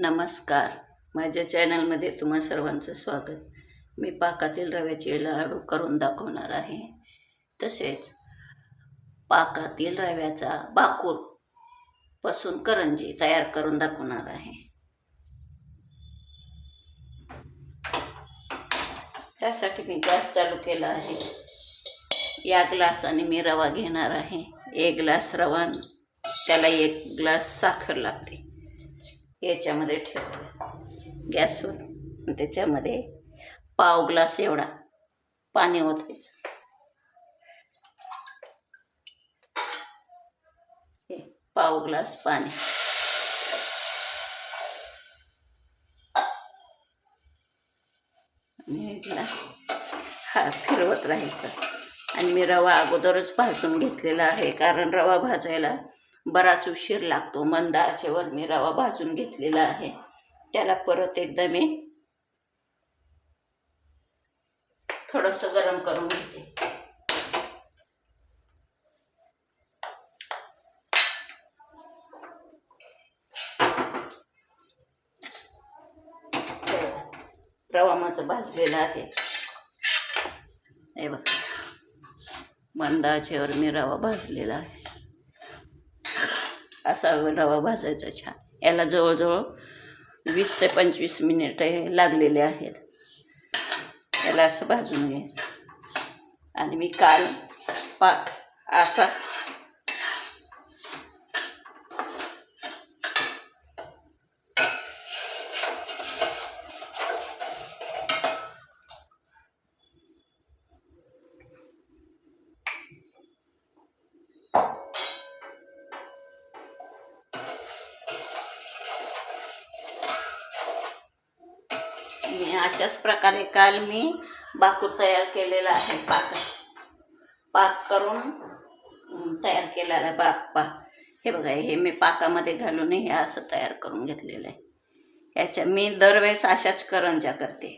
नमस्कार. माझ्या चॅनलमध्ये तुम्हा सर्वांचं स्वागत. मी पाकातील रव्याचे लाडू करून दाखवणार आहे. तसेच पाकातील रव्याचा बाकूरपासून करंजी तयार करून दाखवणार आहे. त्यासाठी मी गॅस चालू केला आहे. या ग्लासाने मी रवा घेणार आहे. एक ग्लास रवा त्याला एक ग्लास साखर लागते. याच्यामध्ये ठेवलं गॅसवर त्याच्यामध्ये पाव ग्लास एवढा. पाणी ओतायचं. हे पाव ग्लास पाणी. आणि ग्लास हा फिरवत राहायचं. आणि मी रवा अगोदरच भाजून घेतलेला आहे कारण रवा भाजायला बराच उशीर लागतो. मंद आचेवर मी रवा भाजून घेतलेला आहे. त्याला परत एकदा मी थोडंसं गरम करून घेते. रवा माझा भाजलेला आहे. हे बघा. मंदाचेवर मी रवा भाजलेला आहे. असा रवा भाजायचा छान. याला जवळजवळ वीस ते पंचवीस मिनिट लागलेले आहेत. याला असं भाजून घ्यायचं. आणि मी काल पाक असा अशाच प्रकारे काल मी बाकूर तयार केलेला आहे पाक. पाक करून तयार केलेला आहे बाक पाक. हे बघा हे मी पाकामध्ये घालून हे असं तयार करून घेतलेलं आहे. याच्या मी दरवेळेस अशाच करंजा करते.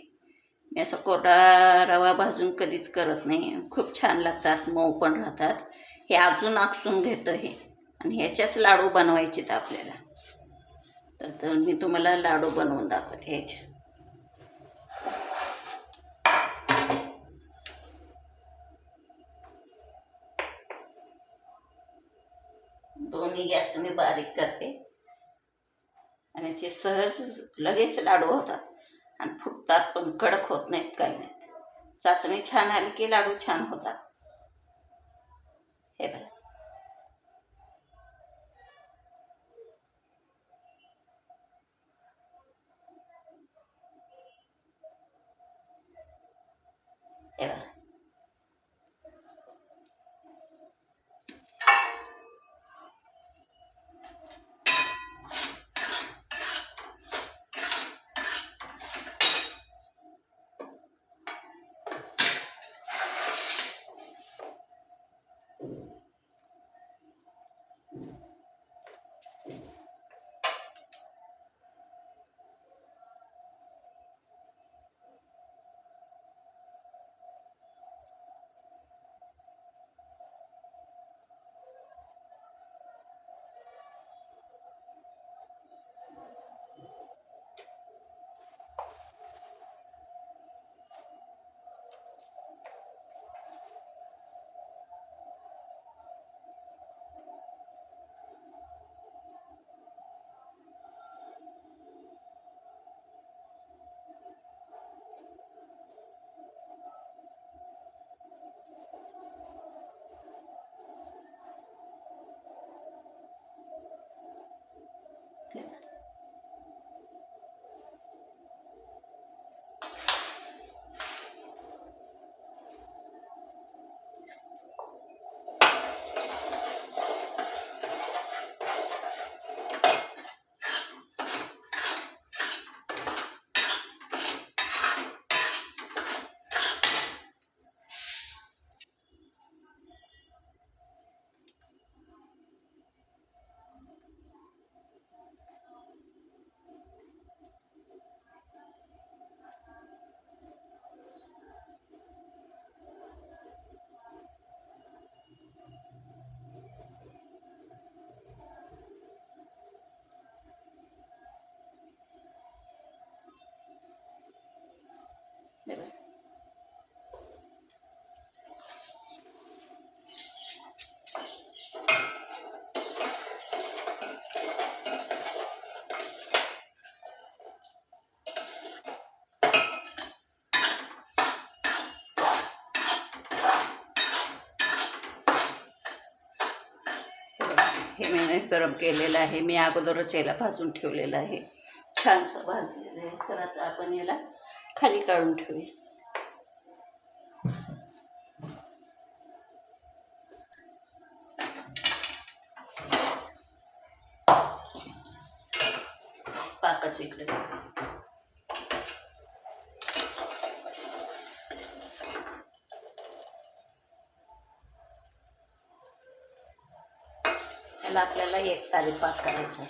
मी असं कोटा रवा भाजून कधीच करत नाही. खूप छान लागतात मऊ पण राहतात. हे अजून आकसून घेतं हे. आणि ह्याच्याच लाडू बनवायचे आहेत आपल्याला तर मी तुम्हाला लाडू बनवून दाखवते ह्याच्या. कमी गॅस मी बारीक करते. आणि ते सहज लगेच लाडू होतात. आणि फुटतात पण कडक होत नाहीत काही नाहीत. चाचणी छान आली की लाडू छान होतात. हे बघा. मी गरम केलेलं आहे. मी अगोदरच याला भाजून ठेवलेलं आहे. छानसं भाजलेलं आहे. तर आता आपण याला खाली काढून ठेवूया. पाकाच इकडे त्याला आपल्याला पाक करायचा.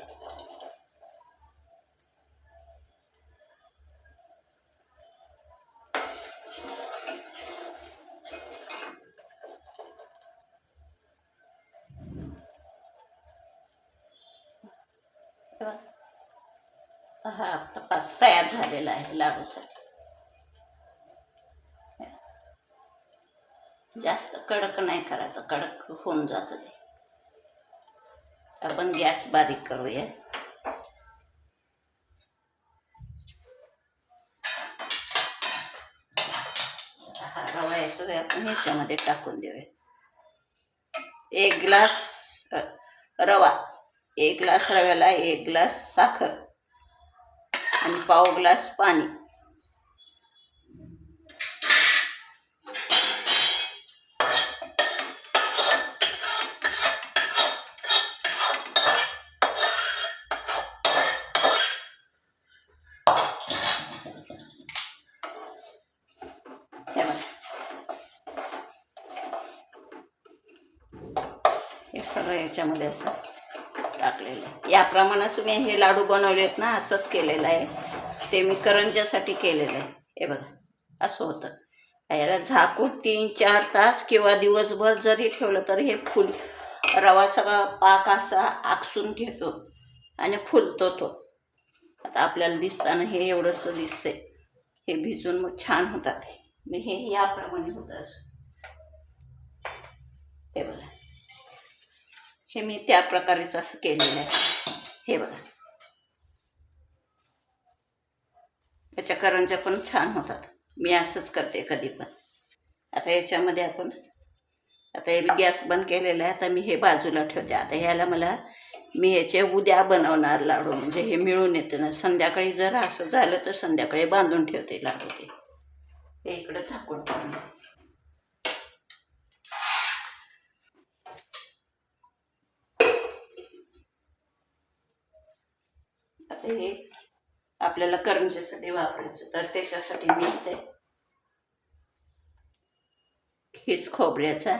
आहे हा आपला तयार झालेला आहे लाडूसाठी जास्त कडक नाही करायचं. कडक होऊन जातं ते. आपण गॅस बारीक करूया. हा रवा येतो आपण ह्याच्यामध्ये टाकून देऊया. एक ग्लास रवा. एक ग्लास रव्याला एक ग्लास साखर. आणि पाव ग्लास पाणी हे बघा. हे सगळं असं टाकलेलं आहे. याप्रमाणेच मी हे लाडू बनवलेत ना असंच केलेलं आहे. ते मी करंज्यासाठी केलेलं आहे. हे बघा असं होतं. याला झाकून तीन चार तास किंवा दिवसभर जरी ठेवलं तर हे फुल रवा सगळा पाक असा आकसून घेतो आणि फुलतो तो. आता आपल्याला दिसताना हे एवढंसं दिसतंय. हे भिजून मग छान होतात हे. मग हे याप्रमाणे होतं असं. हे बघा. हे मी त्या प्रकारेच असं केलेलं आहे. हे बघा. याच्या करंज्या पण छान होतात. मी असंच करते कधी पण. आता याच्यामध्ये आपण आता हे गॅस बंद केलेला आहे. आता मी हे बाजूला ठेवते. आता ह्याला मला मी ह्याचे उद्या बनवणार लाडू. म्हणजे हे मिळून येतं ना. संध्याकाळी जर असं झालं तर संध्याकाळी बांधून ठेवते लाडू ते. हे इकडं झाकून ठेवून हे आपल्याला करंजीसाठी वापरायचं. तर त्याच्यासाठी मी ते खीस खोबऱ्याचा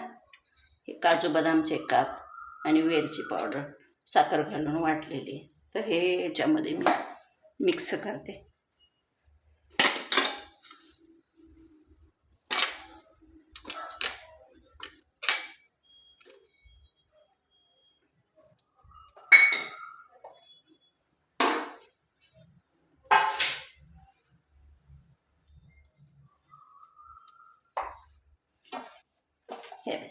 हे काजू बदामचे काप आणि वेलची पावडर साखर घालून वाटलेली तर हे याच्यामध्ये मी मिक्स करते हे बघ.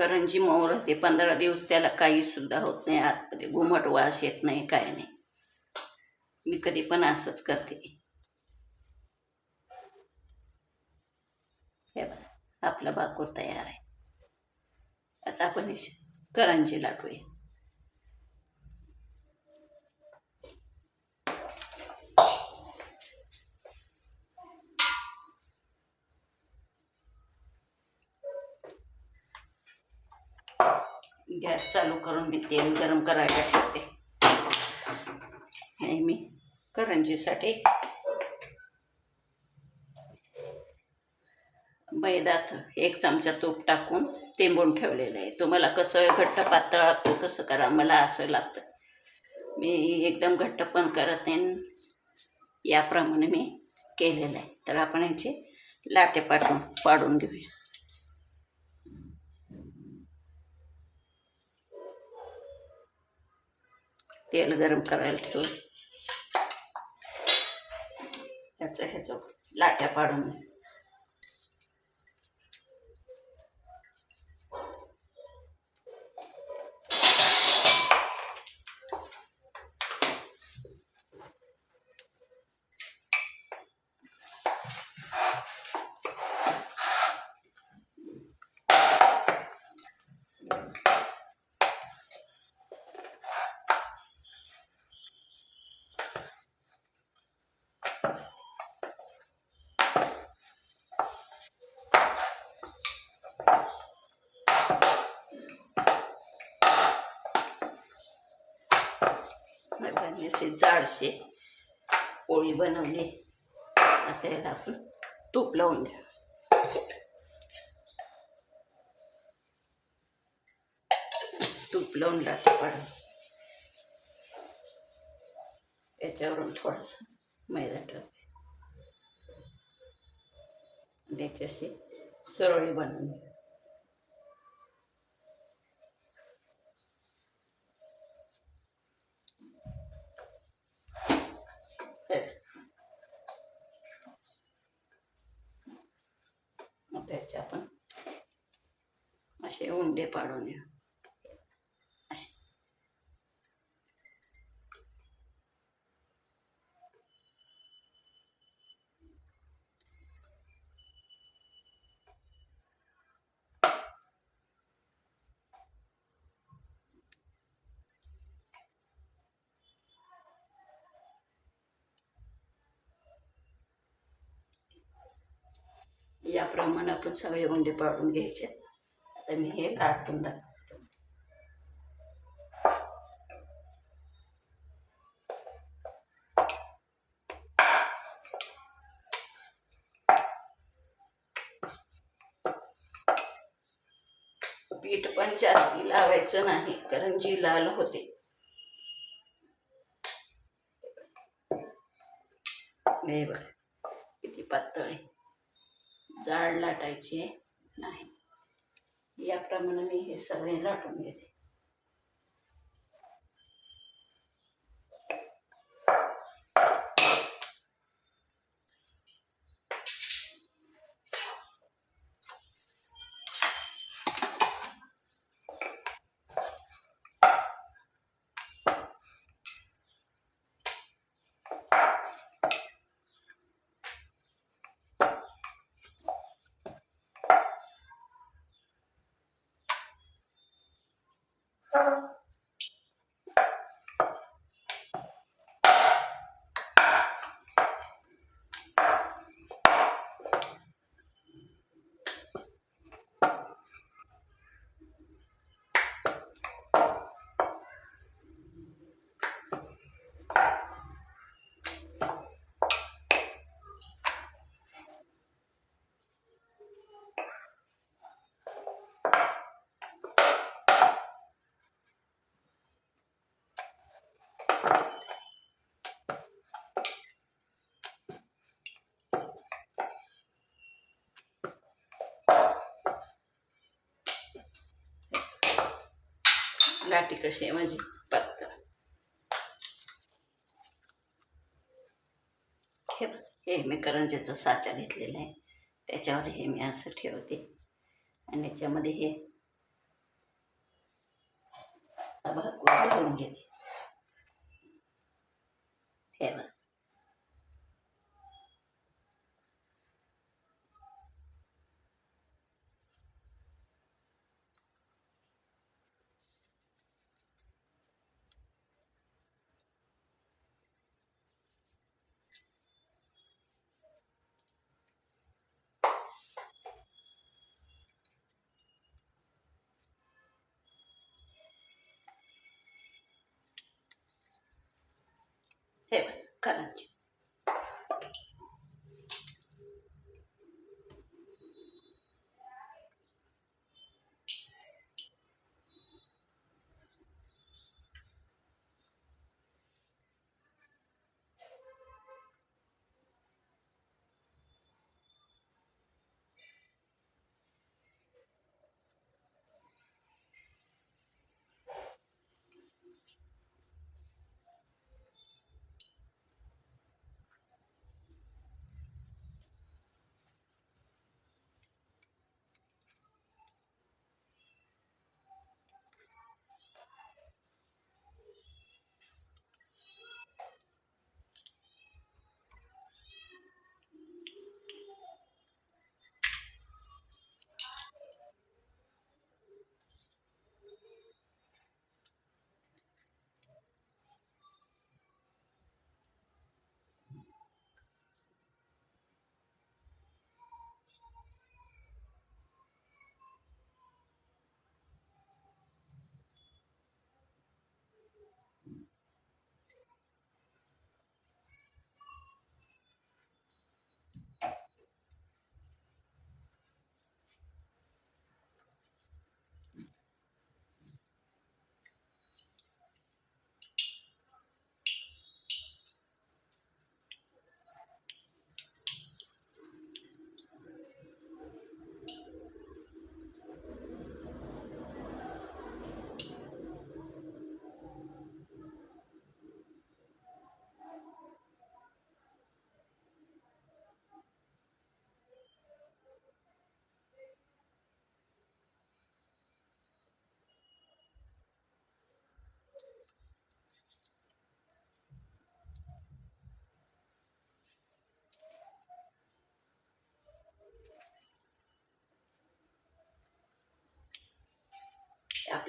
करंजी मऊ राहते पंधरा दिवस त्याला काही सुद्धा होत नाही. आतमध्ये घुमट वास येत नाही काय नाही. मी कधी पण असंच करते. हे बघा आपला बाकूर तयार आहे. आता आपण हे करंजी लाटूया. गॅस चालू करून मी तेल गरम करायला ठेवते. आणि मी करंजीसाठी मैदात एक चमचा तूप टाकून तेंबून ठेवलेलं आहे. तुम्हाला कसं घट्ट पातळ लागतं तसं करा मला असं लागतं. मी एकदम घट्ट पण करत नाही याप्रमाणे मी केलेलं आहे. तर आपण ह्याचे लाटे पाठवून पाडून घेऊया. तेल गरम करायला ठेवून. त्याचं ह्याचं लाट्या पाडून. घे. असे अशी जाडशी पोळी बनवली. आता याला आपण तूप लावून द्या तूप लावून लाटा पाडून याच्यावरून थोडासा मैदा टाकते त्याच्याशी सुरळी बनवून घ्या तर मग त्याचे आपण. असे उंडे पाडून या असे आपण सगळे उंडे पाडून घ्यायचे. आता मी हे लाटून दाखवते. पीठ पण जास्ती लावायचं नाही कारण जी लाल होते. नाही बघा किती पातळ आहे. जाड लाटायची नाही. याप्रमाणे मी हे सगळे लाटून घेते. लाटी कशी आहे माझी? पातळ हे हे मी करंजाचा साचा घेतलेला आहे. त्याच्यावर हे मी असं ठेवते. आणि याच्यामध्ये हे भाग भरून घेते. हे बघ. हे बघ करंजी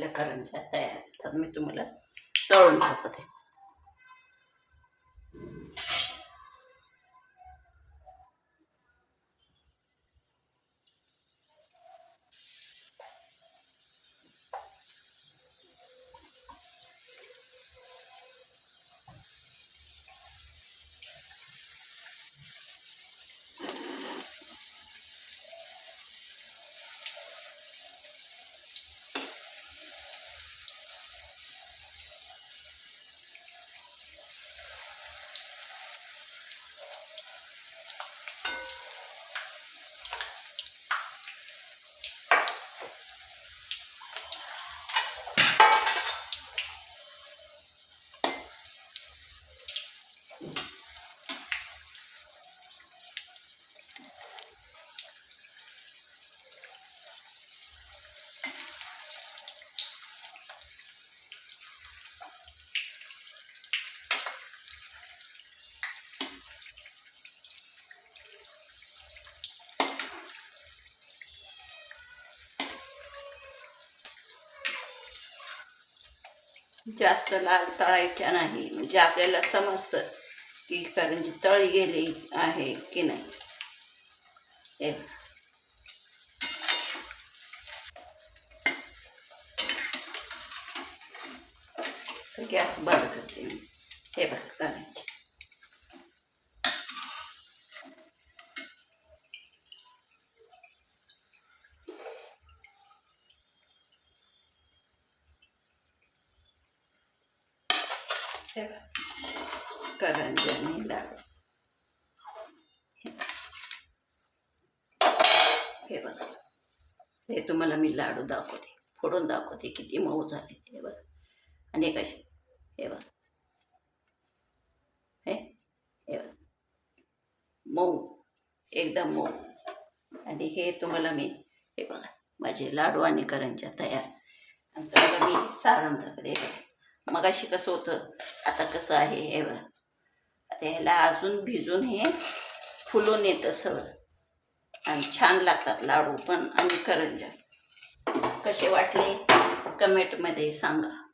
आपल्या करंज्या तयार तर मी तुम्हाला तळून दाखवते जास्त लाल तळायच्या नाही. म्हणजे आपल्याला समजतं की करंजी तळी गेली आहे की नाही. हे गॅस बंद करते हे बघ करायचे हे बघ करंजी आणि लाडू हे बघा ते तुम्हाला मी लाडू दाखवते. फोडून दाखवते. किती मऊ झाले हे बघ. आणि कसे हे बघ. हे? हे बघ. मऊ. एकदम मऊ. आणि हे तुम्हाला मी हे बघा माझे लाडू आणि करंज्या तयार. आणि तुम्हाला मी सारण दाखवते. मग अशी मगाशी कसं होतं? आता कसं आहे? हे बघा. आता ह्याला अजून भिजून हे फुलून येतं सगळं आणि छान लागतात लाडू पण आणि करंजा कसे वाटले? कमेंटमध्ये सांगा.